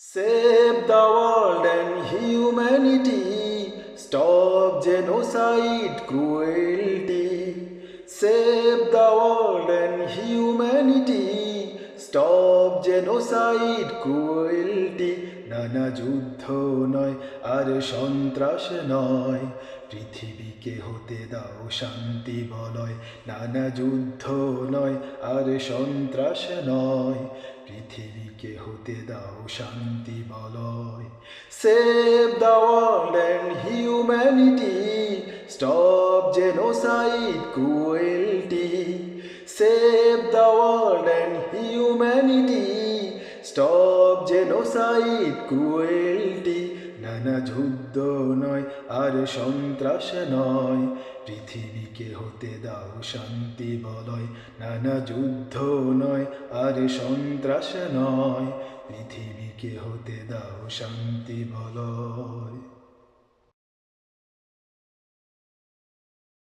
Save the world and humanity. Stop genocide, cruelty. Save the world and humanity. Stop genocide, cruelty. নানা যুদ্ধ নয় আর সন্ত্রাস নয় পৃথিবীকে হতে দাও শান্তি বলয় নানা যুদ্ধ নয় আর সন্ত্রাস নয় পৃথিবীকে হতে দাও শান্তি বলয়। Save the world and humanity stop genocide cruelty save the world and humanity stop genocide cruelty নানা যুদ্ধ নয় আর সন্ত্রাস নয়, পৃথিবীকে হতে দাও শান্তি বলয়। নানা যুদ্ধ নয় আর সন্ত্রাস নয়। পৃথিবীকে হতে দাও শান্তি বলয়।